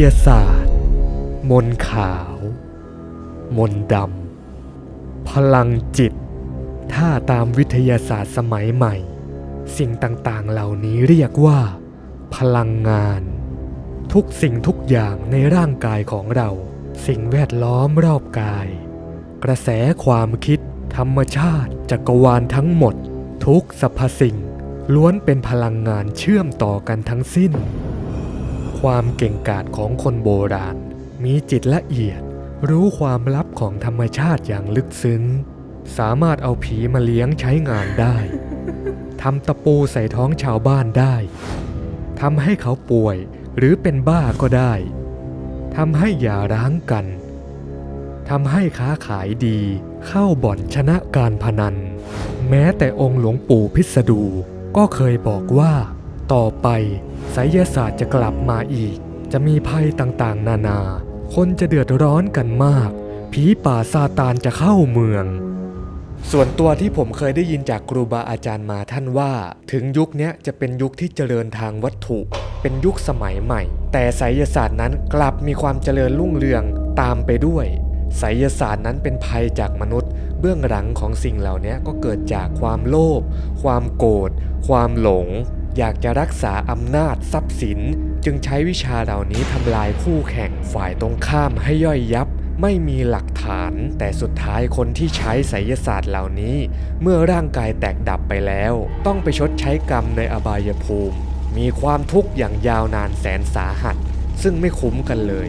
ยศาสตร์ มนขาว มนดำ พลังจิต ถ้าตามวิทยาศาสตร์สมัยใหม่ สิ่งต่างๆเหล่านี้เรียกว่า พลังงาน ทุกสิ่งทุกอย่างในร่างกายของเรา สิ่งแวดล้อมรอบกาย กระแสความคิด ธรรมชาติ จักรวาลทั้งหมด ทุกสรรพสิ่งล้วนเป็นพลังงานเชื่อมต่อกันทั้งสิ้น ความเก่งกาจของคนโบราณ มีจิตละเอียด รู้ความลับของธรรมชาติอย่างลึกซึ้ง สามารถเอาผีมาเลี้ยงใช้งานได้ทำตะปูใส่ท้องชาวบ้านได้ทำให้เขาป่วยหรือเป็นบ้าก็ได้ทำให้อย่าร้างกันทำให้ค้าขายดี เข้าบ่อนชนะการพนัน แม้แต่องค์หลวงปู่พิสดูก็เคยบอกว่า ต่อไปไสยศาสตร์จะกลับมาอีก จะมีภัยต่างๆ นานา คนจะเดือดร้อนกันมาก ผีป่าซาตานจะเข้าเมือง ส่วนตัวที่ผมเคยได้ยินจากครูบาอาจารย์มาท่านว่า ถึงยุคนี้จะเป็นยุคที่เจริญทางวัตถุ เป็นยุคสมัยใหม่ แต่ไสยศาสตร์นั้นกลับมีความเจริญรุ่งเรืองตามไปด้วยไสยศาสตร์นั้นเป็นภัยจากมนุษย์ เบื้องหลังของสิ่งเหล่านี้ก็เกิดจากความโลภความโกรธความหลง อยากจะรักษาอำนาจทรัพย์สิน จึงใช้วิชาเหล่านี้ทำลายคู่แข่งฝ่ายตรงข้ามให้ย่อยยับ ไม่มีหลักฐาน แต่สุดท้ายคนที่ใช้ไสยศาสตร์เหล่านี้ เมื่อร่างกายแตกดับไปแล้ว ต้องไปชดใช้กรรมในอบายภูมิ มีความทุกข์อย่างยาวนานแสนสาหัส ซึ่งไม่คุ้มกันเลย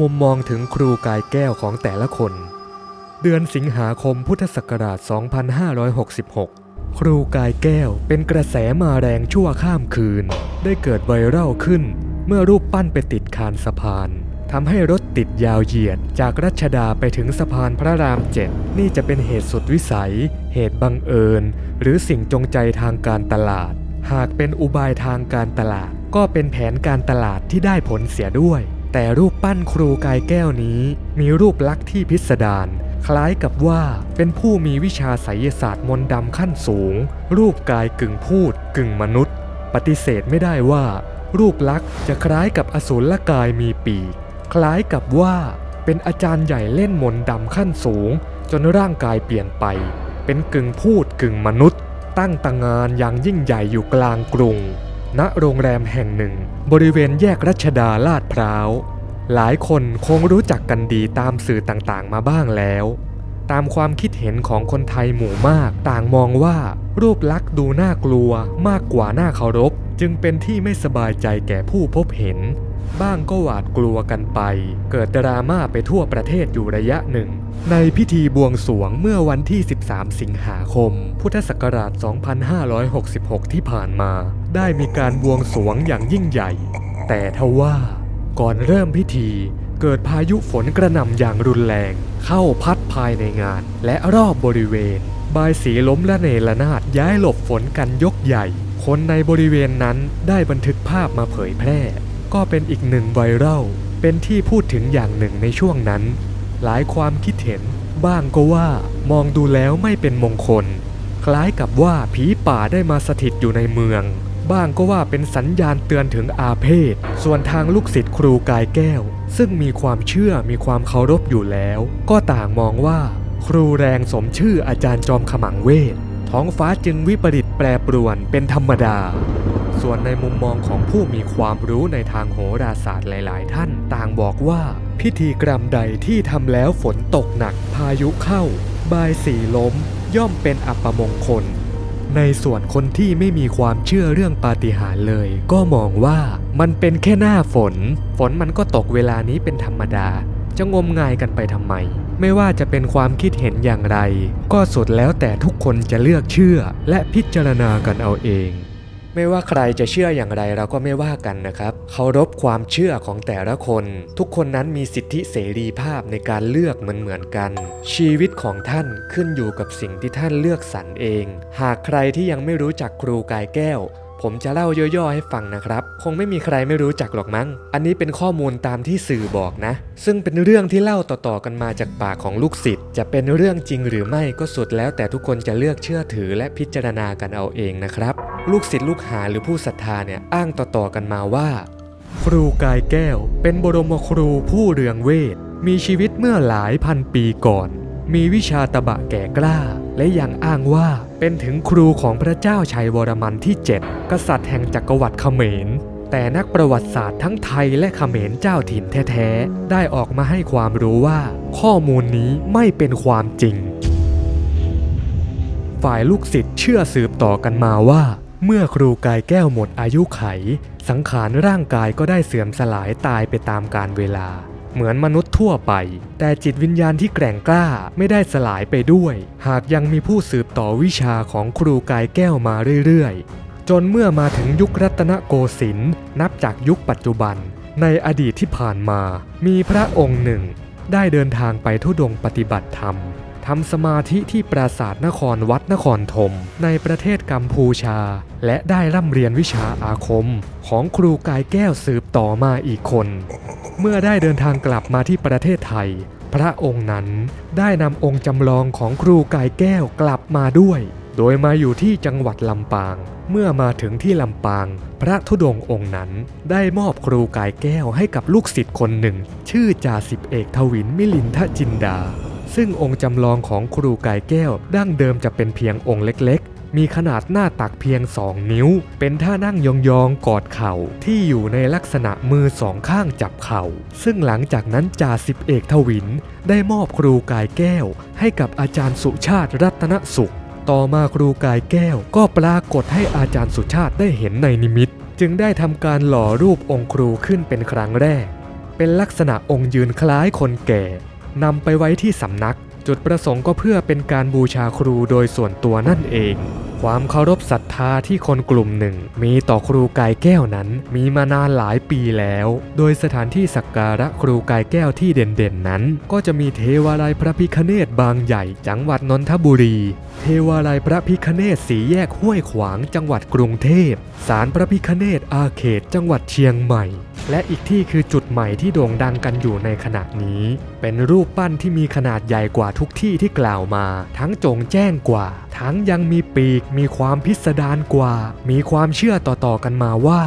มุมมองถึงครูกายแก้วของแต่ละคน เดือนสิงหาคมพุทธศักราช 2566 ครูกายแก้วเป็นกระแสมาแรงชั่วข้ามคืน ได้เกิดไวรัลขึ้น เมื่อรูปปั้นไปติดคานสะพานทำให้รถติดยาวเหยียด จากรัชดาไปถึงสะพานพระรามเจ็ดนี่จะเป็นเหตุสุดวิสัย เหตุบังเอิญ หรือสิ่งจงใจทางการตลาด หากเป็นอุบายทางการตลาด ก็เป็นแผนการตลาดที่ได้ผลเสียด้วย แต่รูปปั้นครูกายแก้วนี้ มีรูปลักษณ์ที่พิสดาร คล้ายกับว่าเป็นผู้มีวิชาไสยศาสตร์มนต์ดำขั้นสูง รูปกายกึ่งพูดกึ่งมนุษย์ ปฏิเสธไม่ได้ว่า รูปลักษณ์จะคล้ายกับอสูรกายมีปีก คล้ายกับว่าเป็นอาจารย์ใหญ่เล่นมนต์ดำขั้นสูง จนร่างกายเปลี่ยนไป เป็นกึ่งพูดกึ่งมนุษย์ ตั้งตางานอย่างยิ่งใหญ่อยู่กลางกรุง ณโรงแรมแห่งหนึ่ง บริเวณแยกรัชดาลาดพร้าว หลายคนคงรู้จักกันดีตามสื่อต่างๆ มาบ้างแล้ว ตามความคิดเห็นของคนไทยหมู่มาก ต่างมองว่ารูปลักษณ์ดูน่ากลัวมากกว่าน่าเคารพ จึงเป็นที่ไม่สบายใจแก่ผู้พบเห็น บ้างก็หวาดกลัวกันไป เกิดดราม่าไปทั่วประเทศอยู่ระยะหนึ่ง ในพิธีบวงสวงเมื่อวันที่ 13 สิงหาคม พุทธศักราช 2566 ที่ผ่านมา ได้มีการบวงสวงอย่างยิ่งใหญ่ แต่ทว่า ก่อนเริ่มพิธีเกิดพายุฝนกระหน่ำอย่างรุนแรง เข้าพัดภายในงาน และรอบบริเวณ บายสีล้มละเนระนาดย้ายหลบฝนกันยกใหญ่ คนในบริเวณนั้นได้บันทึกภาพมาเผยแพร่ ก็เป็นอีกหนึ่งไวรัลเป็นที่พูดถึงอย่างหนึ่งในช่วงนั้น หลายความคิดเห็น บ้างก็ว่ามองดูแล้วไม่เป็นมงคล คล้ายกับว่าผีป่าได้มาสถิตอยู่ในเมือง บ้างก็ว่าเป็นสัญญาณเตือนถึงอาเพศ ส่วนทางลูกศิษย์ครูกายแก้ว ซึ่งมีความเชื่อมีความเคารพอยู่แล้ว ก็ต่างมองว่า ครูแรงสมชื่ออาจารย์จอมขมังเวท ท้องฟ้าจึงวิปริตแปรปรวนเป็นธรรมดา ส่วนในมุมมองของผู้มีความรู้ในทางโหราศาสตร์หลาย ๆ ท่าน ต่างบอกว่า พิธีกรรมใดที่ทำแล้วฝนตกหนัก พายุเข้า บายสีล้ม ย่อมเป็นอัปมงคล ในส่วนคนที่ไม่มีความเชื่อเรื่องปาฏิหาริย์เลย ก็มองว่ามันเป็นแค่หน้าฝน ฝนมันก็ตกเวลานี้เป็นธรรมดา จะงมงายกันไปทำไม ไม่ว่าจะเป็นความคิดเห็นอย่างไร ก็สุดแล้วแต่ทุกคนจะเลือกเชื่อและพิจารณากันเอาเอง ไม่ว่าใครจะเชื่ออย่างไรเราก็ไม่ว่ากันนะครับเคารพความเชื่อของแต่ละคน ทุกคนนั้นมีสิทธิเสรีภาพในการเลือกเหมือนเหมือนๆกัน ชีวิตของท่านขึ้นอยู่กับสิ่งที่ท่านเลือกสรรเอง หากใครที่ยังไม่รู้จักครูกายแก้ว ผมจะเล่าย่อๆให้ฟังนะครับ คงไม่มีใครไม่รู้จักหรอกมั้ง อันนี้เป็นข้อมูลตามที่สื่อบอกนะ ซึ่งเป็นเรื่องที่เล่าต่อๆกันมาจากปากของลูกศิษย์ จะเป็นเรื่องจริงหรือไม่ก็สุดแล้วแต่ทุกคนจะเลือกเชื่อถือและพิจารณากันเอาเองนะครับ ลูกศิษย์ลูกหาหรือผู้ศรัทธาเนี่ยอ้างต่อๆกันมาว่า ครูกายแก้ว เป็นบรมครูผู้เรืองเวท มีชีวิตเมื่อหลายพันปีก่อน มีวิชาตะบะแก่กล้า และยังอ้างว่าเป็นถึงครูของพระเจ้าชัยวรมันที่ 7 กษัตริย์แห่งจักรวรรดิเขมร แต่นักประวัติศาสตร์ทั้งไทยและเขมรเจ้าถิ่นแท้ๆ ได้ออกมาให้ความรู้ว่า ข้อมูลนี้ไม่เป็นความจริง ฝ่ายลูกศิษย์เชื่อสืบต่อกันมาว่าเมื่อครูกายแก้วหมดอายุไข สังขารร่างกายก็ได้เสื่อมสลายตายไปตามกาลเวลา เหมือนมนุษย์ทั่วไป แต่จิตวิญญาณที่แกร่งกล้าไม่ได้สลายไปด้วย หากยังมีผู้สืบต่อวิชาของครูกายแก้วมาเรื่อยๆ จนเมื่อมาถึงยุครัตนโกสินทร์นับจากยุคปัจจุบัน ในอดีตที่ผ่านมา มีพระองค์หนึ่ง ได้เดินทางไปทุดงปฏิบัติธรรม ทำสมาธิที่ปราสาทนครวัดนครธมในประเทศกัมพูชา และได้ร่ำเรียนวิชาอาคม ของครูกายแก้วสืบต่อมาอีกคน เมื่อได้เดินทางกลับมาที่ประเทศไทย พระองค์นั้นได้นำองค์จำลองของครูกายแก้วกลับมาด้วย โดยมาอยู่ที่จังหวัดลำปาง เมื่อมาถึงที่ลำปาง พระธุดงค์องค์นั้น ได้มอบครูกายแก้วให้กับลูกศิษย์คนหนึ่ง ชื่อจ่าสิบเอกทวินมิลินทจินดา ซึ่งองค์จำลองของครูกายแก้ว ดั้งเดิมจะเป็นเพียงองค์เล็กๆ มีขนาดหน้าตักเพียง 2 นิ้ว เป็นท่านั่งยองๆ กอดเข่า ที่อยู่ในลักษณะมือสองข้างจับเข่า ซึ่งหลังจากนั้นจ่าสิบเอกทวิน ได้มอบครูกายแก้ว ให้กับอาจารย์สุชาติรัตนสุข ต่อมาครูกายแก้ว ก็ปรากฏให้อาจารย์สุชาติได้เห็นในนิมิต จึงได้ทำการหล่อรูปองค์ครูขึ้นเป็นครั้งแรก เป็นลักษณะองค์ยืนคล้ายคนแก่ นำไปไว้ที่สำนัก จุดประสงค์ก็เพื่อเป็นการบูชาครูโดยส่วนตัวนั่นเอง ความเคารพศรัทธาที่คนกลุ่มหนึ่ง มีต่อครูกายแก้วนั้น มีมานานหลายปีแล้ว โดยสถานที่สักการะครูกายแก้วที่เด่นๆนั้น ก็จะมีเทวาลัยพระพิคเนตบางใหญ่จังหวัดนนทบุรี เทวาลัยพระพิคเนตสีแยกห้วยขวางจังหวัดกรุงเทพ ศาลพระพิคเนตอาเขตจังหวัดเชียงใหม่ และอีกที่คือจุดใหม่ที่โด่งดังกันอยู่ในขณะนี้ เป็นรูปปั้นที่มีขนาดใหญ่กว่าทุกที่ที่กล่าวมา ทั้งจงแจ้งกว่า ทั้งยังมีปีก มีความพิสดารกว่า มีความเชื่อต่อๆกันมาว่า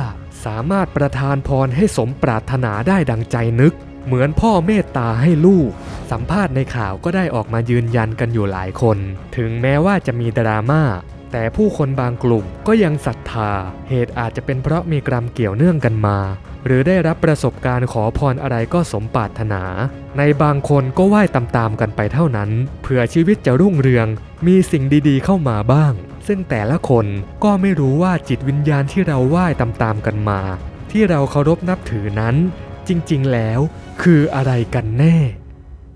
สามารถประทานพรให้สมปรารถนาได้ดังใจนึก เหมือนพ่อเมตตาให้ลูก สัมภาษณ์ในข่าวก็ได้ออกมายืนยันกันอยู่หลายคน ถึงแม้ว่าจะมีดราม่าแต่ผู้คนบางกลุ่มก็ยังศรัทธา เหตุอาจจะเป็นเพราะมีกรรมเกี่ยวเนื่องกันมา หรือได้รับประสบการณ์ขอพรอะไรก็สมปรารถนา ในบางคนก็ไหว้ตามๆกันไปเท่านั้น เผื่อชีวิตจะรุ่งเรือง มีสิ่งดีๆเข้ามาบ้าง ซึ่งแต่ละคนก็ไม่รู้ว่าจิตวิญญาณที่เราไหว้ตามๆกันมา ที่เราเคารพนับถือนั้น จริงๆ แล้ว คืออะไรกันแน่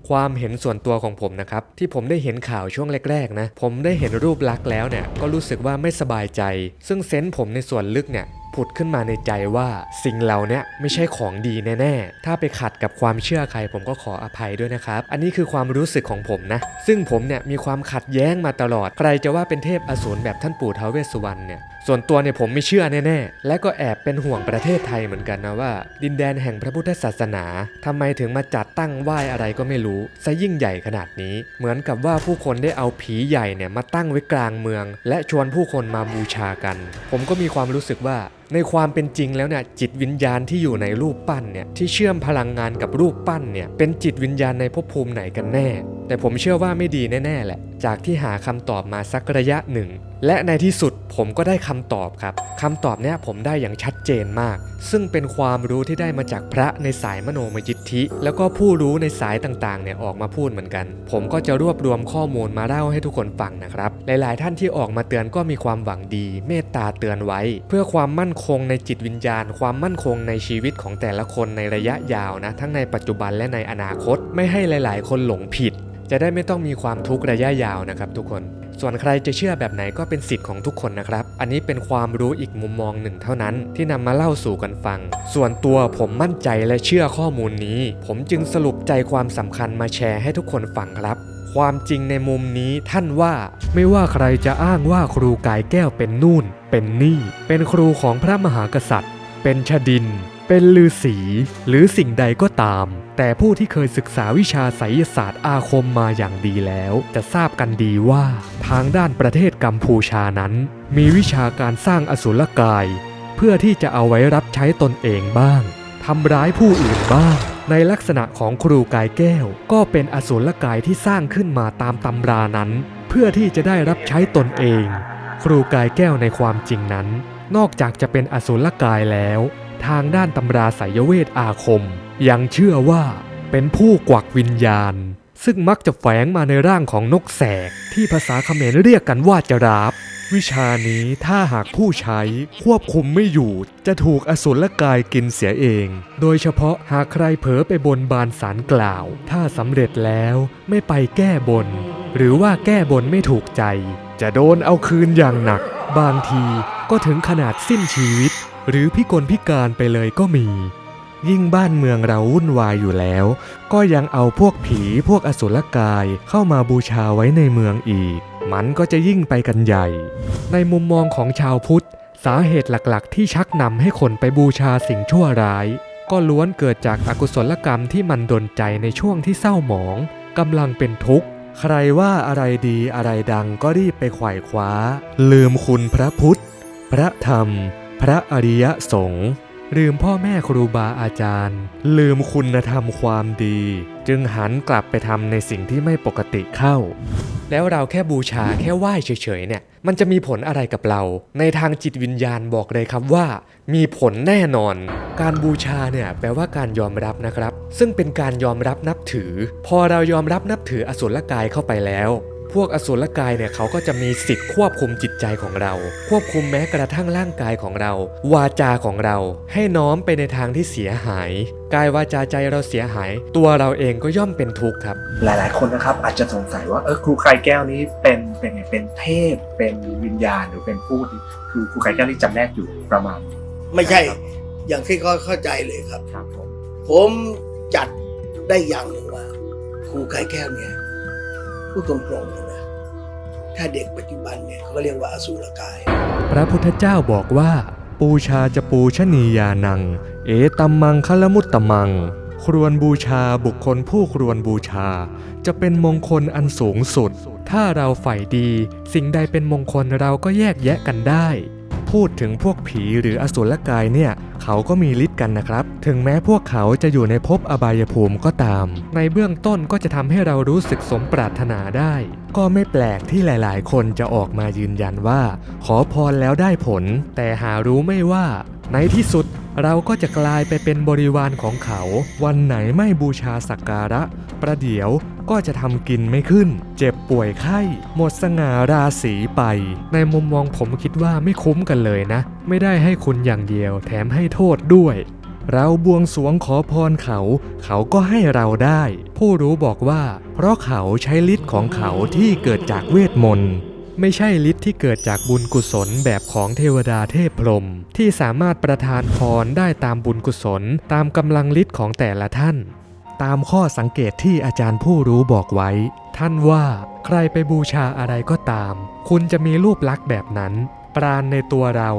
ความเห็นส่วนตัวของผมนะครับ ที่ผมได้เห็นข่าวช่วงแรกๆนะ ผมได้เห็นรูปลักษณ์แล้วเนี่ยก็รู้สึกว่าไม่สบายใจ ซึ่งเซนส์ผมในส่วนลึกเนี่ยผุดขึ้นมาในใจว่าสิ่งเหล่านี้ไม่ใช่ของดีแน่ๆ ถ้าไปขัดกับความเชื่อใครผมก็ขออภัยด้วยนะครับ อันนี้คือความรู้สึกของผมนะ ซึ่งผมเนี่ยมีความขัดแย้งมาตลอด ใครจะว่าเป็นเทพอสูรแบบท่านปู่ท้าวเวสสุวรรณเนี่ย ส่วนตัวเนี่ยผมไม่เชื่อแน่ๆ และก็แอบเป็นห่วงประเทศไทยเหมือนกันนะว่า ดินแดนแห่งพระพุทธศาสนาทำไมถึงมาจัดตั้งไหว้อะไรก็ไม่รู้ซะยิ่งใหญ่ขนาดนี้ เหมือนกับว่าผู้คนได้เอาผีใหญ่เนี่ยมาตั้งไว้กลางเมือง และชวนผู้คนมาบูชากัน ผมก็มีความรู้สึกว่าในความเป็นจริงแล้วเนี่ยจิตวิญญาณที่อยู่ในรูปปั้นเนี่ยที่เชื่อมพลังงานกับรูปปั้นเนี่ยเป็นจิตวิญญาณในภพภูมิไหนกันแน่ แต่ผมเชื่อว่าไม่ดีแน่ๆแหละ จากที่หาคำตอบมาสักระยะหนึ่ง และในที่สุดผมก็ได้คำตอบครับคำตอบเนี้ยผมได้อย่างชัดเจนมาก ซึ่งเป็นความรู้ที่ได้มาจากพระในสายมโนมยิทธิ แล้วก็ผู้รู้ในสายต่างๆเนี่ยออกมาพูดเหมือนกัน ผมก็จะรวบรวมข้อมูลมาเล่าให้ทุกคนฟังนะครับ หลายๆ ท่านที่ออกมาเตือนก็มีความหวังดี เมตตาเตือนไว้ เพื่อความมั่นคงในจิตวิญญาณ ความมั่นคงในชีวิตของแต่ละคนในระยะยาวนะทั้งในปัจจุบันและในอนาคต ไม่ให้หลาย ๆ คนหลงผิด จะได้ไม่ต้องมีความทุกข์ระยะยาวนะครับทุกคน ส่วนใครจะเชื่อแบบไหนก็เป็นสิทธิ์ของทุกคนนะครับ อันนี้เป็นความรู้อีกมุมมองหนึ่งเท่านั้น ที่นำมาเล่าสู่กันฟัง ส่วนตัวผมมั่นใจและเชื่อข้อมูลนี้ ผมจึงสรุปใจความสำคัญมาแชร์ให้ทุกคนฟังครับความจริงในมุมนี้ท่านว่า ไม่ว่าใครจะอ้างว่าครูกายแก้วเป็นนู่น เป็นนี่ เป็นครูของพระมหากษัตริย์ เป็นชดิน เป็นลือสีหรือสิ่งใดก็ตาม แต่ผู้ที่เคยศึกษาวิชาไสยศาสตร์อาคมมาอย่างดีแล้ว จะทราบกันดีว่า ทางด้านประเทศกัมพูชานั้น มีวิชาการสร้างอสุรกาย เพื่อที่จะเอาไว้รับใช้ตนเองบ้างทำร้ายผู้อื่นบ้าง ในลักษณะของครูกายแก้ว ก็เป็นอสูรกายที่สร้างขึ้นมาตามตำรานั้น เพื่อที่จะได้รับใช้ตนเอง ครูกายแก้วในความจริงนั้น นอกจากจะเป็นอสูรกายแล้ว ทางด้านตำราไสยเวทอาคม ยังเชื่อว่าเป็นผู้กวักวิญญาณ ซึ่งมักจะแฝงมาในร่างของนกแสก ที่ภาษาเขมรเรียกกันว่าจราบ วิชานี้ถ้าหากผู้ใช้ควบคุมไม่อยู่ จะถูกอสุรกายกินเสียเอง โดยเฉพาะหากใครเผลอไปบนบานสารกล่าว ถ้าสำเร็จแล้วไม่ไปแก้บน หรือว่าแก้บนไม่ถูกใจ จะโดนเอาคืนอย่างหนัก บางที ก็ถึงขนาดสิ้นชีวิต หรือพิกลพิการไปเลยก็มี ยิ่งบ้านเมืองเราวุ่นวายอยู่แล้ว ก็ยังเอาพวกผีพวกอสุรกายเข้ามาบูชาไว้ในเมืองอีก มันก็จะยิ่งไปกันใหญ่ ในมุมมองของชาวพุทธ สาเหตุหลักๆ ที่ชักนำให้คนไปบูชาสิ่งชั่วร้าย ก็ล้วนเกิดจากอากุศลกรรมที่มันดนใจในช่วงที่เศร้าหมองกำลังเป็นทุกข์ใครว่าอะไรดีอะไรดังก็รีบไปไขว่คว้า ลืมคุณพระพุทธ พระธรรม พระอริยสงฆ์ลืมพ่อแม่ครูบาอาจารย์ ลืมคุณธรรมความดี จึงหันกลับไปทำในสิ่งที่ไม่ปกติเข้า แล้วเราแค่บูชาแค่ไหว้เฉยๆเนี่ย มันจะมีผลอะไรกับเรา ในทางจิตวิญญาณบอกเลยครับว่า มีผลแน่นอน การบูชาเนี่ยแปลว่าการยอมรับนะครับ ซึ่งเป็นการยอมรับนับถือ พอเรายอมรับนับถืออสุรกายเข้าไปแล้ว พวกอสุรกายเนี่ยเขาก็จะมีสิทธิ์ควบคุมจิตใจของเรา ควบคุมแม้กระทั่งร่างกายของเรา วาจาของเรา ให้น้อมไปในทางที่เสียหาย กายวาจาใจเราเสียหาย ตัวเราเองก็ย่อมเป็นทุกข์ครับ หลายๆ คนนะครับอาจจะสงสัยว่าเออครูไข่แก้วนี้เป็นเป็นไงเป็นเทพ เป็นวิญญาณหรือเป็นผู้ที่คือครูไข่แก้วนี่จำแนกอยู่ประมาณไม่ใช่ครับอย่างที่เขาเข้าใจเลยครับ ครับผมผมจัดได้อย่างหนึ่งว่าครูไก่แก้วเนี่ย พูดตรงๆเลยนะถ้าเด็กปัจจุบันเนี่ยเขาก็เรียกว่าอสูรกาย พระพุทธเจ้าบอกว่า ปูชาจะปูชนียานัง เอตัมมังคละมุตตมัง ครวนบูชาบุคคลผู้ครวนบูชา จะเป็นมงคลอันสูงสุด ถ้าเราใฝ่ดี สิ่งใดเป็นมงคลเราก็แยกแยะกันได้ พูดถึงพวกผีหรืออสุรกายเนี่ยเขาก็มีฤทธิ์กันนะครับ ถึงแม้พวกเขาจะอยู่ในภพอบายภูมิก็ตาม ในเบื้องต้นก็จะทำให้เรารู้สึกสมปรารถนาได้ ก็ไม่แปลกที่หลาย ๆ คนจะออกมายืนยันว่า ขอพรแล้วได้ผล แต่หารู้ไม่ว่า ในที่สุดเราก็จะกลายไปเป็นบริวารของเขา วันไหนไม่บูชาสักการะ ประเดี๋ยวก็จะทำกินไม่ขึ้น เจ็บป่วยไข้ หมดสง่าราศีไป ในมุมมองผมคิดว่าไม่คุ้มกันเลยนะ ไม่ได้ให้คุณอย่างเดียว แถมให้โทษด้วย เราบวงสรวงขอพรเขา เขาก็ให้เราได้ ผู้รู้บอกว่า เพราะเขาใช้ฤทธิ์ของเขาที่เกิดจากเวทมนต์ ไม่ใช่ฤทธิ์ที่เกิดจากบุญกุศลแบบของเทวดาเทพพรหมที่สามารถประทานพรได้ตามบุญกุศลตามกำลังฤทธิ์ของแต่ละท่าน ตามข้อสังเกตที่อาจารย์ผู้รู้บอกไว้ ท่านว่าใครไปบูชาอะไรก็ตาม คุณจะมีรูปลักษณ์แบบนั้น ปราณในตัวเรา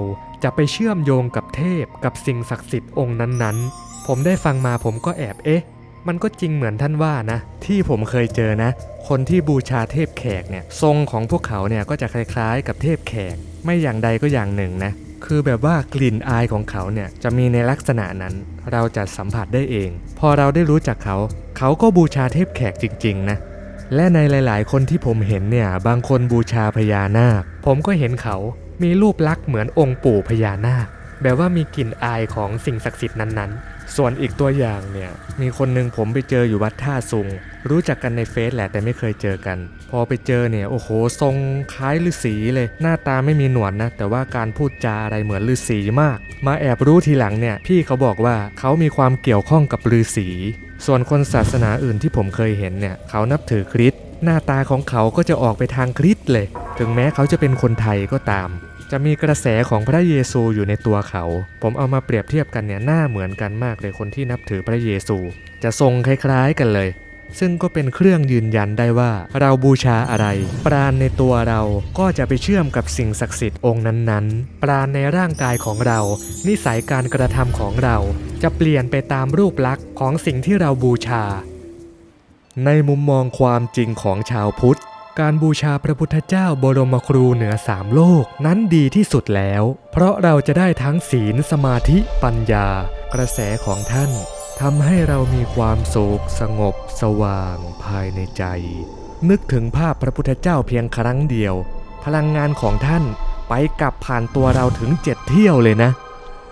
จะไปเชื่อมโยงกับเทพกับสิ่งศักดิ์สิทธิ์องค์นั้นๆ ผมได้ฟังมาผมก็แอบเอ๊ะ มันก็จริงเหมือนท่านว่านะ ที่ผมเคยเจอนะ คนที่บูชาเทพแขกเนี่ยทรงของพวกเขาเนี่ยก็จะคล้ายๆ กับเทพแขก ไม่อย่างใดก็อย่างหนึ่งนะคือแบบว่ากลิ่นอายของเขาเนี่ยจะมีในลักษณะนั้น เราจะสัมผัสได้เอง พอเราได้รู้จักเขา เขาก็บูชาเทพแขกจริง ๆ นะและในหลาย ๆ คนที่ผมเห็นเนี่ยบางคนบูชาพญานาค ผมก็เห็นเขามีรูปลักษณ์เหมือนองค์ปู่พญานาค แบบว่ามีกลิ่นอายของสิ่งศักดิ์สิทธิ์นั้น ๆ ส่วนอีกตัวอย่างเนี่ยมีคนหนึ่งผมไปเจออยู่วัดท่าซุง รู้จักกันในเฟซแหละแต่ไม่เคยเจอกัน พอไปเจอเนี่ยโอ้โหทรงคล้ายฤาษีเลย หน้าตาไม่มีหนวดนะ แต่ว่าการพูดจาอะไรเหมือนฤาษีมาก มาแอบรู้ทีหลังเนี่ยพี่เขาบอกว่าเขามีความเกี่ยวข้องกับฤาษีส่วนคนศาสนาอื่นที่ผมเคยเห็นเนี่ยเขานับถือคริสต์หน้าตาของเขาก็จะออกไปทางคริสต์เลย ถึงแม้เขาจะเป็นคนไทยก็ตาม จะมีกระแสของพระเยซูอยู่ในตัวเขา ผมเอามาเปรียบเทียบกันเนี่ยหน้าเหมือนกันมากเลยคนที่นับถือพระเยซู จะทรงคล้ายๆกันเลย ซึ่งก็เป็นเครื่องยืนยันได้ว่า เราบูชาอะไร ปราณในตัวเราก็จะไปเชื่อมกับสิ่งศักดิ์สิทธิ์องค์นั้นๆ ปราณในร่างกายของเรา นิสัยการกระทำของเรา จะเปลี่ยนไปตามรูปลักษณ์ของสิ่งที่เราบูชา ในมุมมองความจริงของชาวพุทธ การบูชาพระพุทธเจ้าบรมครูเหนือสามโลกนั้นดีที่สุดแล้ว เพราะเราจะได้ทั้งศีลสมาธิปัญญา กระแสของท่านทำให้เรามีความสุขสงบสว่างภายในใจ นึกถึงภาพพระพุทธเจ้าเพียงครั้งเดียว พลังงานของท่านไปกลับผ่านตัวเราถึงเจ็ดเที่ยวเลยนะ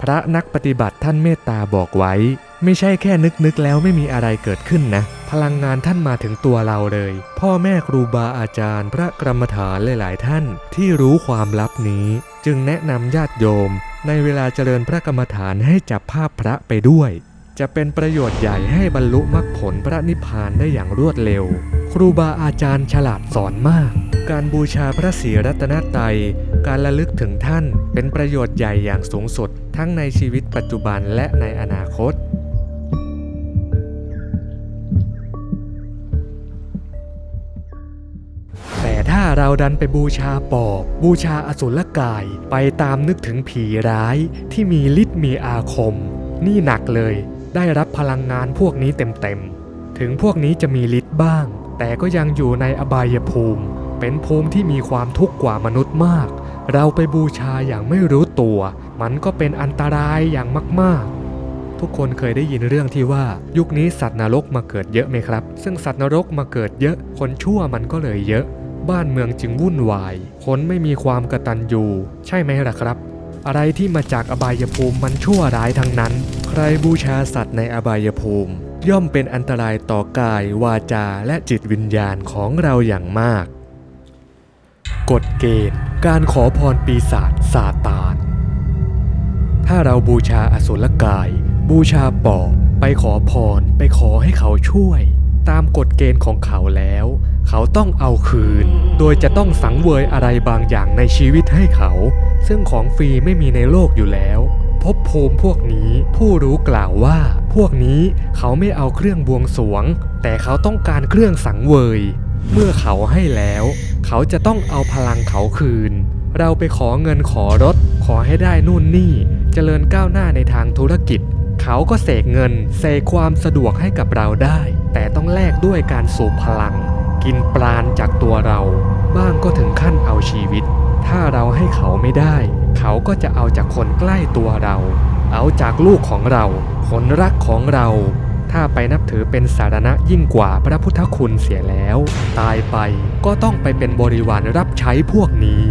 พระนักปฏิบัติท่านเมตตาบอกไว้ ไม่ใช่แค่นึกนึกๆแล้วไม่มีอะไรเกิดขึ้นนะ พลังงานท่านมาถึงตัวเราเลย พ่อแม่ครูบาอาจารย์ พระกรรมฐานหลาย ๆ ท่านที่รู้ความลับนี้ จึงแนะนำญาติโยม ในเวลาเจริญพระกรรมฐานให้จับภาพพระไปด้วย จะเป็นประโยชน์ใหญ่ให้บรรลุมรรคผลพระนิพพานได้อย่างรวดเร็ว ครูบาอาจารย์ฉลาดสอนมาก การบูชาพระศรีรัตนตรัยการระลึกถึงท่านเป็นประโยชน์ใหญ่อย่างสูงสุด ทั้งในชีวิตปัจจุบันและในอนาคต แต่ถ้าเราดันไปบูชาปอบ บูชาอสุรกาย ไปตามนึกถึงผีร้ายที่มีฤทธิ์มีอาคม นี่หนักเลย ได้รับพลังงานพวกนี้เต็มๆ ถึงพวกนี้จะมีฤทธิ์บ้าง แต่ก็ยังอยู่ในอบายภูมิ เป็นภูมิที่มีความทุกข์กว่ามนุษย์มาก เราไปบูชาอย่างไม่รู้ตัว มันก็เป็นอันตรายอย่างมากๆทุกคนเคยได้ยินเรื่องที่ว่ายุคนี้สัตว์นรกมาเกิดเยอะไหมครับ ซึ่งสัตว์นรกมาเกิดเยอะ คนชั่วมันก็เลยเยอะ บ้านเมืองจึงวุ่นวาย คนไม่มีความกระตันยูใช่ไหมล่ะครับ อะไรที่มาจากอบายภูมิมันชั่วร้ายทั้งนั้น ใครบูชาสัตว์ในอบายภูมิ ย่อมเป็นอันตรายต่อกาย วาจาและจิตวิญญาณของเราอย่างมาก กฎเกณฑ์ การขอพรปีศาจซาตานถ้าเราบูชาอสุรกาย บูชาปอบไปขอพรไปขอให้เขาช่วย ตามกฎเกณฑ์ของเขาแล้ว เขาต้องเอาคืน โดยจะต้องสังเวยอะไรบางอย่างในชีวิตให้เขา ซึ่งของฟรีไม่มีในโลกอยู่แล้วภพภูมิพวกนี้ผู้รู้กล่าวว่า พวกนี้เขาไม่เอาเครื่องบวงสรวง แต่เขาต้องการเครื่องสังเวย เมื่อเขาให้แล้ว เขาจะต้องเอาพลังเขาคืน เราไปขอเงินขอรถ ขอให้ได้นู่นนี่เจริญก้าวหน้าในทางธุรกิจ เขาก็เสกเงินเสกความสะดวกให้กับเราได้ แต่ต้องแลกด้วยการสูบพลัง กินปราณจากตัวเรา บ้างก็ถึงขั้นเอาชีวิต ถ้าเราให้เขาไม่ได้ เขาก็จะเอาจากคนใกล้ตัวเรา เอาจากลูกของเรา คนรักของเรา ถ้าไปนับถือเป็นสารณะยิ่งกว่าพระพุทธคุณเสียแล้ว ตายไปก็ต้องไปเป็นบริวารรับใช้พวกนี้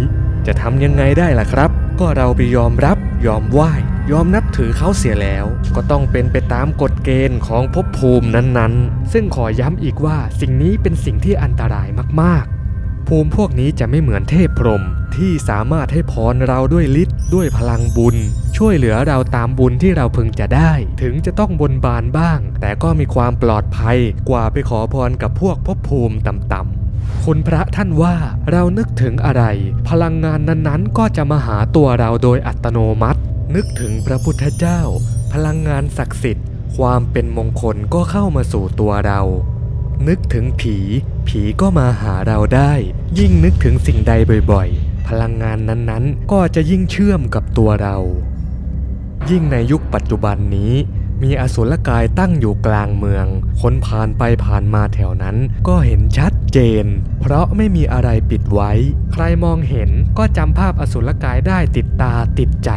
จะทำยังไงได้ล่ะครับ ก็เราไปยอมรับยอมไหว้ ยอมนับถือเขาเสียแล้ว ก็ต้องเป็นไปตามกฎเกณฑ์ของภพภูมินั้นๆ ซึ่งขอย้ำอีกว่าสิ่งนี้เป็นสิ่งที่อันตรายมากๆ ภูมิพวกนี้จะไม่เหมือนเทพพรหมที่สามารถให้พรเราด้วยฤทธิ์ด้วยพลังบุญ ช่วยเหลือเราตามบุญที่เราพึงจะได้ ถึงจะต้องบนบานบ้าง แต่ก็มีความปลอดภัยกว่าไปขอพรกับพวกภพภูมิต่ำๆคุณพระท่านว่าเรานึกถึงอะไร พลังงานนั้นๆ ก็จะมาหาตัวเราโดยอัตโนมัติ นึกถึงพระพุทธเจ้า พลังงานศักดิ์สิทธิ์ ความเป็นมงคลก็เข้ามาสู่ตัวเรา นึกถึงผี ผีก็มาหาเราได้ ยิ่งนึกถึงสิ่งใดบ่อยๆ พลังงานนั้นๆ ก็จะยิ่งเชื่อมกับตัวเรา ยิ่งในยุคปัจจุบันนี้มีอสุรกายตั้งอยู่กลางเมือง คนผ่านไปผ่านมาแถวนั้นก็เห็นชัดเจน เพราะไม่มีอะไรปิดไว้ ใครมองเห็นก็จำภาพอสุรกายได้ติดตาติดใจ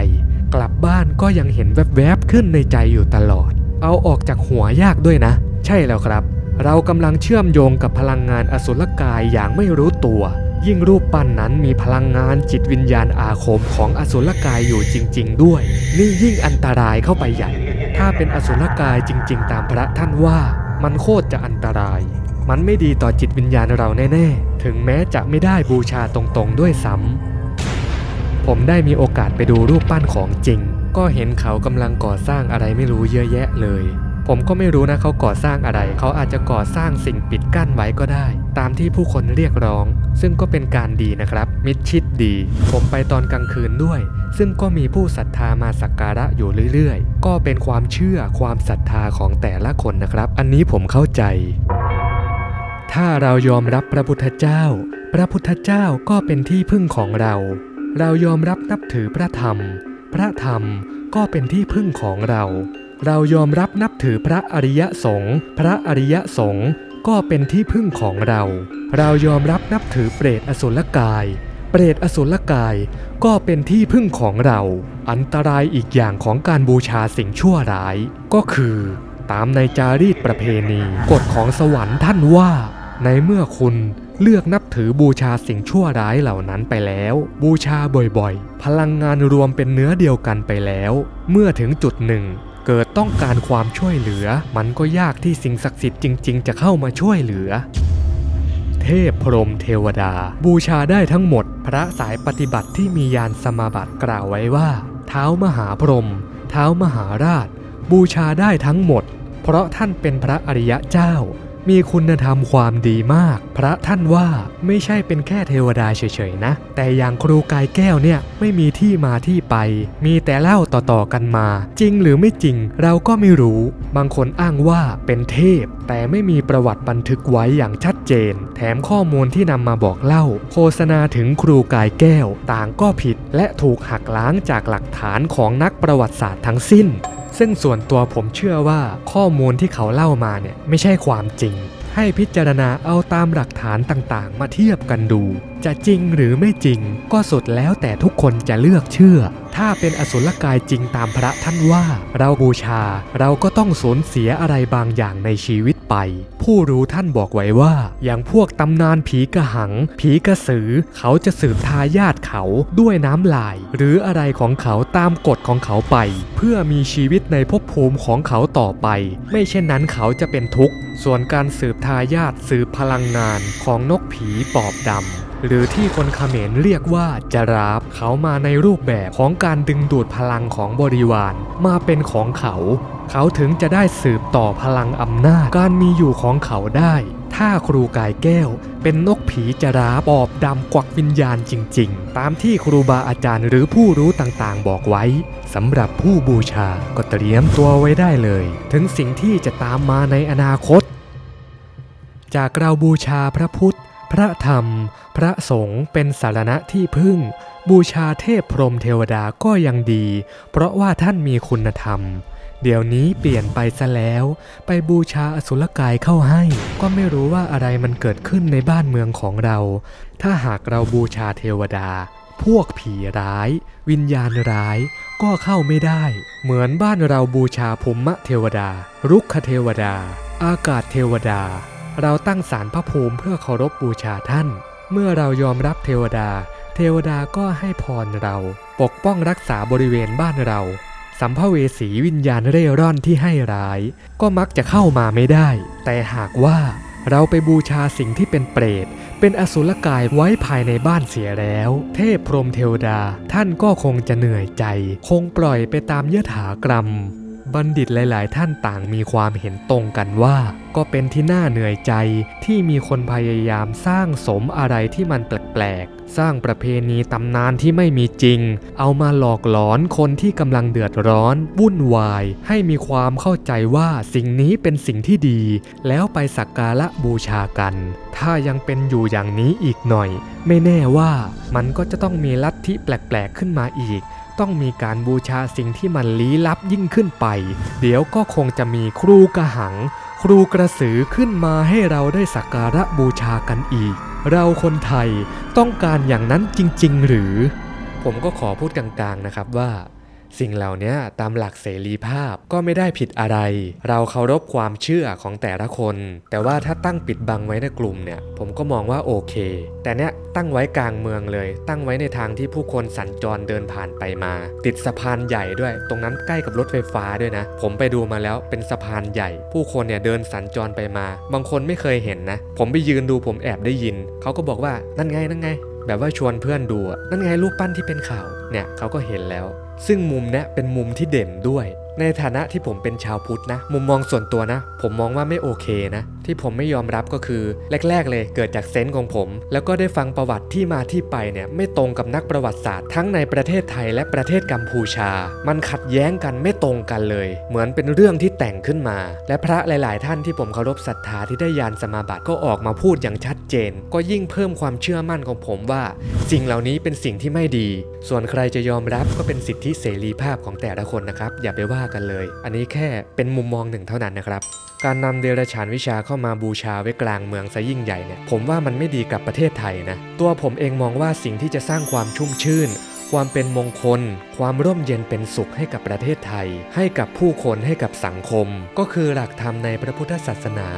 กลับบ้านก็ยังเห็นแวบๆขึ้นในใจอยู่ตลอด เอาออกจากหัวยากด้วยนะ ใช่แล้วครับ เรากำลังเชื่อมโยงกับพลังงานอสุรกายอย่างไม่รู้ตัว ยิ่งรูปปั้นนั้นมีพลังงานจิตวิญญาณอาคมของอสุรกายอยู่จริง ๆ ด้วย นี่ยิ่งอันตรายเข้าไปใหญ่ ถ้าเป็นอสุรกายจริง ๆ ตามพระท่านว่า มันโคตรจะอันตราย มันไม่ดีต่อจิตวิญญาณเราแน่ ๆ ถึงแม้จะไม่ได้บูชาตรงๆด้วยซ้ำ ผมได้มีโอกาสไปดูรูปปั้นของจริง ก็เห็นเขากำลังก่อสร้างอะไรไม่รู้เยอะแยะเลย ผมก็ไม่รู้นะเขาก่อสร้างอะไร เขาอาจจะก่อสร้างสิ่งปิดกั้นไว้ก็ได้ ตามที่ผู้คนเรียกร้อง ซึ่งก็เป็นการดีนะครับ มิดชิดดี ผมไปตอนกลางคืนด้วย ซึ่งก็มีผู้ศรัทธามาสักการะอยู่เรื่อยๆ ก็เป็นความเชื่อความศรัทธาของแต่ละคนนะครับ อันนี้ผมเข้าใจ ถ้าเรายอมรับพระพุทธเจ้า พระพุทธเจ้าก็เป็นที่พึ่งของเรา เรายอมรับนับถือพระธรรม พระธรรมก็เป็นที่พึ่งของเรา เรายอมรับนับถือพระอริยสงฆ์พระอริยสงฆ์ก็เป็นที่พึ่งของเรา เรายอมรับนับถือเปรตอสุรกาย เปรตอสุรกายก็เป็นที่พึ่งของเรา อันตรายอีกอย่างของการบูชาสิ่งชั่วร้าย ก็คือ ตามในจารีตประเพณี กฎของสวรรค์ท่านว่า ในเมื่อคุณ เลือกนับถือบูชาสิ่งชั่วร้ายเหล่านั้นไปแล้ว บูชาบ่อยๆ พลังงานรวมเป็นเนื้อเดียวกันไปแล้ว เมื่อถึงจุดหนึ่ง เกิดต้องการความช่วยเหลือ มันก็ยากที่สิ่งศักดิ์สิทธิ์จริงๆ จะเข้ามาช่วยเหลือ เทพพรมเทวดา บูชาได้ทั้งหมด พระสายปฏิบัติที่มียานสมาบัติกล่าวไว้ว่า เท้ามหาพรหมเท้ามหาราช บูชาได้ทั้งหมด เพราะท่านเป็นพระอริยะเจ้า มีคุณธรรมความดีมาก พระท่านว่าไม่ใช่เป็นแค่เทวดาเฉยๆนะ แต่อย่างครูกายแก้วเนี่ยไม่มีที่มาที่ไป มีแต่เล่าต่อๆกันมา จริงหรือไม่จริงเราก็ไม่รู้ บางคนอ้างว่าเป็นเทพ แต่ไม่มีประวัติบันทึกไว้อย่างชัดเจน แถมข้อมูลที่นำมาบอกเล่า โฆษณาถึงครูกายแก้ว ต่างก็ผิด และถูกหักล้างจากหลักฐานของนักประวัติศาสตร์ทั้งสิ้น ซึ่งส่วนตัวผมเชื่อว่าข้อมูลที่เขาเล่ามาเนี่ยไม่ใช่ความจริง ให้พิจารณาเอาตามหลักฐานต่างๆ มาเทียบกันดู จะจริงหรือไม่จริง ก็สุดแล้วแต่ทุกคนจะเลือกเชื่อ ถ้าเป็นอสุรกายจริงตามพระท่านว่า เราบูชาเราก็ต้องสูญเสียอะไรบางอย่างในชีวิตไป ผู้รู้ท่านบอกไว้ว่า อย่างพวกตำนานผีกระหัง ผีกระสือ เขาจะสืบทายาทเขาด้วยน้ำลาย หรืออะไรของเขาตามกฎของเขาไป เพื่อมีชีวิตในภพภูมิของเขาต่อไป ไม่เช่นนั้นเขาจะเป็นทุกข์ ส่วนการสืบทายาทสืบพลังงานของนกผีปอบดำ หรือที่คนเขมรเรียกว่าจราฟเขามาในรูปแบบของการดึงดูดพลังของบริวาร มาเป็นของเขา เขาถึงจะได้สืบต่อพลังอำนาจการมีอยู่ของเขาได้ ถ้าครูกายแก้ว เป็นนกผีจราปอบดำกวักวิญญาณจริง ๆ ตามที่ครูบาอาจารย์หรือผู้รู้ต่างๆ บอกไว้สำหรับผู้บูชาก็เตรียมตัวไว้ได้เลย ถึงสิ่งที่จะตามมาในอนาคต จากเราบูชาพระพุทธ พระธรรม พระสงฆ์เป็นสารณะที่พึ่ง บูชาเทพพรหมเทวดาก็ยังดี เพราะว่าท่านมีคุณธรรม เดี๋ยวนี้เปลี่ยนไปซะแล้ว ไปบูชาอสุรกายเข้าให้ ก็ไม่รู้ว่าอะไรมันเกิดขึ้นในบ้านเมืองของเรา ถ้าหากเราบูชาเทวดา พวกผีร้าย วิญญาณร้ายก็เข้าไม่ได้ เหมือนบ้านเราบูชาภูมิเทวดา รุกขเทวดา อากาศเทวดา เราตั้งศาลพระภูมิเพื่อเคารพบูชาท่าน เมื่อเรายอมรับเทวดา เทวดาก็ให้พรเรา ปกป้องรักษาบริเวณบ้านเรา สัมภเวสีวิญญาณเร่ร่อนที่ให้ร้าย ก็มักจะเข้ามาไม่ได้ แต่หากว่าเราไปบูชาสิ่งที่เป็นเปรต เป็นอสุรกายไว้ภายในบ้านเสียแล้ว เทพพรหมเทวดา ท่านก็คงจะเหนื่อยใจ คงปล่อยไปตามยถากรรม บัณฑิตหลาย ๆ ท่านต่างมีความเห็นตรงกันว่า ก็เป็นที่น่าเหนื่อยใจที่มีคนพยายามสร้างสมอะไรที่มันแปลก ๆ สร้างประเพณีตำนานที่ไม่มีจริง เอามาหลอกหลอนคนที่กำลังเดือดร้อน วุ่นวาย ให้มีความเข้าใจว่าสิ่งนี้เป็นสิ่งที่ดี แล้วไปสักการะบูชากัน ถ้ายังเป็นอยู่อย่างนี้อีกหน่อย ไม่แน่ว่ามันก็จะต้องมีลัทธิแปลก ๆ ขึ้นมาอีก ต้องมีการบูชาสิ่งที่มันลี้ลับยิ่งขึ้นไป เดี๋ยวก็คงจะมีครูกระหัง ครูกระสือขึ้นมาให้เราได้สักการะบูชากันอีก เราคนไทยต้องการอย่างนั้นจริง ๆ หรือ ผมก็ขอพูดกลางๆนะครับว่า สิ่งเหล่านี้ตามหลักเสรีภาพก็ไม่ได้ผิดอะไร เราเคารพความเชื่อของแต่ละคน แต่ว่าถ้าตั้งปิดบังไว้ในกลุ่มเนี่ย ผมก็มองว่าโอเค แต่เนี้ยตั้งไว้กลางเมืองเลย ตั้งไว้ในทางที่ผู้คนสัญจรเดินผ่านไปมา ติดสะพานใหญ่ด้วย ตรงนั้นใกล้กับรถไฟฟ้าด้วยนะ ผมไปดูมาแล้วเป็นสะพานใหญ่ ผู้คนเนี่ยเดินสัญจรไปมา บางคนไม่เคยเห็นนะ ผมไปยืนดูผมแอบได้ยิน เขาก็บอกว่านั่นไงนั่นไง แบบว่าชวนเพื่อนดูนั่นไงรูปปั้นที่เป็นข่าวเนี่ยเขาก็เห็นแล้ว ซึ่งมุมเนี้ยเป็นมุมที่เด่นด้วย ในฐานะที่ผมเป็นชาวพุทธนะ มุมมองส่วนตัวนะ ผมมองว่าไม่โอเคนะ ที่ผมไม่ยอมรับก็คือแรก ๆ เลยเกิดจากเซนส์ของผม แล้วก็ได้ฟังประวัติที่มาที่ไปเนี่ยไม่ตรงกับนักประวัติศาสตร์ทั้งในประเทศไทยและประเทศกัมพูชา มันขัดแย้งกันไม่ตรงกันเลย เหมือนเป็นเรื่องที่แต่งขึ้นมา และพระหลาย ๆ ท่านที่ผมเคารพศรัทธาที่ได้ยานสมาบัติก็ออกมาพูดอย่างชัดเจน ก็ยิ่งเพิ่มความเชื่อมั่นของผมว่า สิ่งเหล่านี้เป็นสิ่งที่ไม่ดี ส่วนใครจะยอมรับก็เป็นสิทธิเสรีภาพของแต่ละคนนะครับ อย่าไปว่ากันเลย อันนี้แค่เป็นมุมมองหนึ่งเท่านั้นนะครับ การนำเดรัจฉานวิชาเข้าเข้ามาบูชาไว้กลางเมืองซะยิ่งใหญ่เนี่ยผมว่ามันไม่ดีกับประเทศไทยนะตัวผมเองมองว่าสิ่งที่จะสร้างความชุ่มชื่นความเป็นมงคล ความร่มเย็นเป็นสุขให้กับประเทศไทย ให้กับผู้คนให้กับสังคม ก็คือหลักธรรมในพระพุทธศาสนา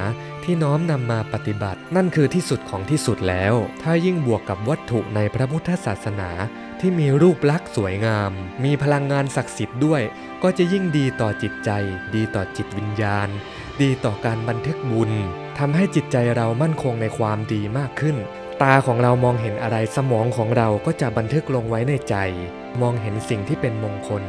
ที่น้อมนำมาปฏิบัติ นั่นคือที่สุดของที่สุดแล้ว ถ้ายิ่งบวกกับวัตถุในพระพุทธศาสนา ที่มีรูปลักษณ์สวยงาม มีพลังงานศักดิ์สิทธิ์ด้วย ก็จะยิ่งดีต่อจิตใจ ดีต่อจิตวิญญาณ ดีต่อการบันทึกบุญทำให้จิตใจเรามั่นคงในความดีมากขึ้น ตาของเรามองเห็นอะไรสมองของเราก็จะบันทึกลงไว้ในใจ มองเห็นสิ่งที่เป็นมงคล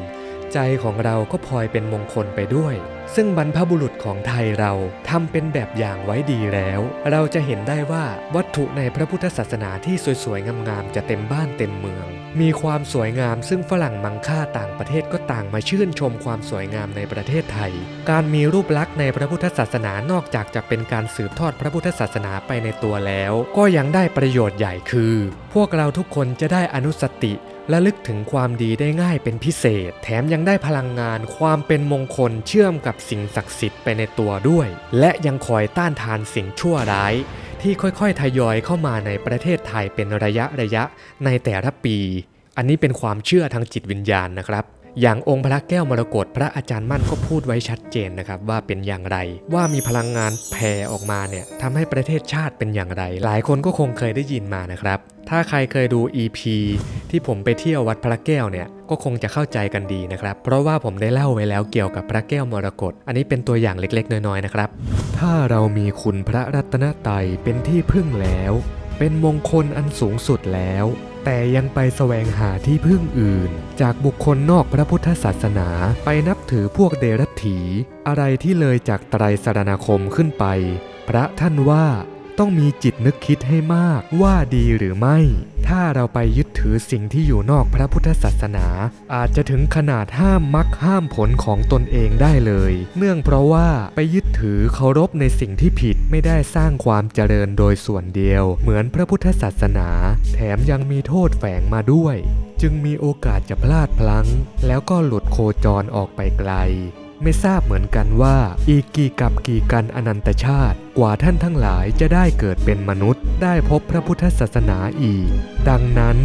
ใจของเราก็พลอยเป็นมงคลไปด้วย ซึ่งบรรพบุรุษของไทยเราทำเป็นแบบอย่างไว้ดีแล้ว เราจะเห็นได้ว่าวัตถุในพระพุทธศาสนาที่สวยๆ งามๆ จะเต็มบ้านเต็มเมือง มีความสวยงามซึ่งฝรั่งมังค่าต่างประเทศก็ต่างมาชื่นชมความสวยงามในประเทศไทย การมีรูปลักษณ์ในพระพุทธศาสนานอกจากจะเป็นการสืบทอดพระพุทธศาสนาไปในตัวแล้ว ก็ยังได้ประโยชน์ใหญ่คือ พวกเราทุกคนจะได้อนุสติและลึกถึงความดีได้ง่ายเป็นพิเศษ แถมยังได้พลังงานความเป็นมงคลเชื่อมกับสิ่งศักดิ์สิทธิ์ไปในตัวด้วย และยังคอยต้านทานสิ่งชั่วร้าย ที่ค่อยๆ ทยอยเข้ามาในประเทศไทยเป็นระยะระยะในแต่ละปี อันนี้เป็นความเชื่อทางจิตวิญญาณนะครับ อย่างองค์พระแก้วมรกตพระอาจารย์มั่นก็พูดไว้ชัดเจนนะครับว่าเป็นอย่างไร ว่ามีพลังงานแผ่ออกมาเนี่ยทำให้ประเทศชาติเป็นอย่างไร หลายคนก็คงเคยได้ยินมานะครับถ้าใครเคยดู EP ที่ผมไปเที่ยววัดพระแก้วเนี่ยก็คงจะเข้าใจกันดีนะครับ เพราะว่าผมได้เล่าไว้แล้วเกี่ยวกับพระแก้วมรกตอันนี้เป็นตัวอย่างเล็กๆ น้อยๆนะครับ ถ้าเรามีคุณพระรัตนตรัยเป็นที่พึ่งแล้ว เป็นมงคลอันสูงสุดแล้ว แต่ยังไปแสวงหาที่พึ่งอื่น จากบุคคลนอกพระพุทธศาสนาไปนับถือพวกเดรัจฉีอะไรที่เลยจากไตรสรณคมขึ้นไป พระท่านว่า ต้องมีจิตนึกคิดให้มากว่าดีหรือไม่ ถ้าเราไปยึดถือสิ่งที่อยู่นอกพระพุทธศาสนา อาจจะถึงขนาดห้ามมรรคห้ามผลของตนเองได้เลย เนื่องเพราะว่าไปยึดถือเคารพในสิ่งที่ผิดไม่ได้สร้างความเจริญโดยส่วนเดียว เหมือนพระพุทธศาสนา แถมยังมีโทษแฝงมาด้วย จึงมีโอกาสจะพลาดพลั้ง แล้วก็หลุดโคจรออกไปไกล ไม่ทราบเหมือนกันว่าอีกกี่กับกี่กันอนันตชาติ กว่าท่านทั้งหลายจะได้เกิดเป็นมนุษย์ ได้พบพระพุทธศาสนาอีก ดังนั้น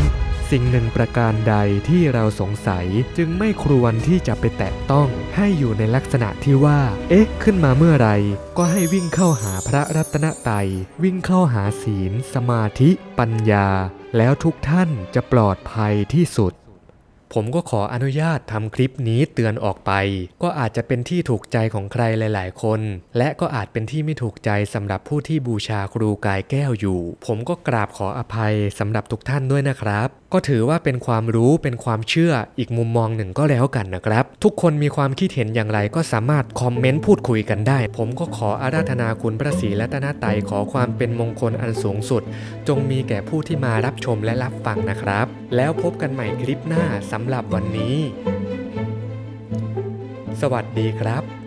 สิ่งหนึ่งประการใดที่เราสงสัยจึงไม่ครวรที่จะไปแตะต้องให้อยู่ในลักษณะที่ว่า เอ๊ะ ขึ้นมาเมื่อไรก็ให้วิ่งเข้าหาพระรัตนตรัยวิ่งเข้าหาศีล สมาธิ ปัญญา แล้วทุกท่านจะปลอดภัยที่สุด ผมก็ขออนุญาตทำคลิปนี้เตือนออกไป ก็อาจจะเป็นที่ถูกใจของใครหลาย ๆ คน และก็อาจเป็นที่ไม่ถูกใจสำหรับผู้ที่บูชาครูกายแก้วอยู่ ผมก็กราบขออภัยสำหรับทุกท่านด้วยนะครับ ก็ถือว่าเป็นความรู้เป็นความเชื่ออีกมุมมองหนึ่งก็แล้วกันนะครับ ทุกคนมีความคิดเห็นอย่างไรก็สามารถคอมเมนต์พูดคุยกันได้ ผมก็ขออาราธนาคุณพระศรีรัตนตรัยขอความเป็นมงคลอันสูงสุด จงมีแก่ผู้ที่มารับชมและรับฟังนะครับ แล้วพบกันใหม่คลิปหน้าสำหรับวันนี้ สวัสดีครับ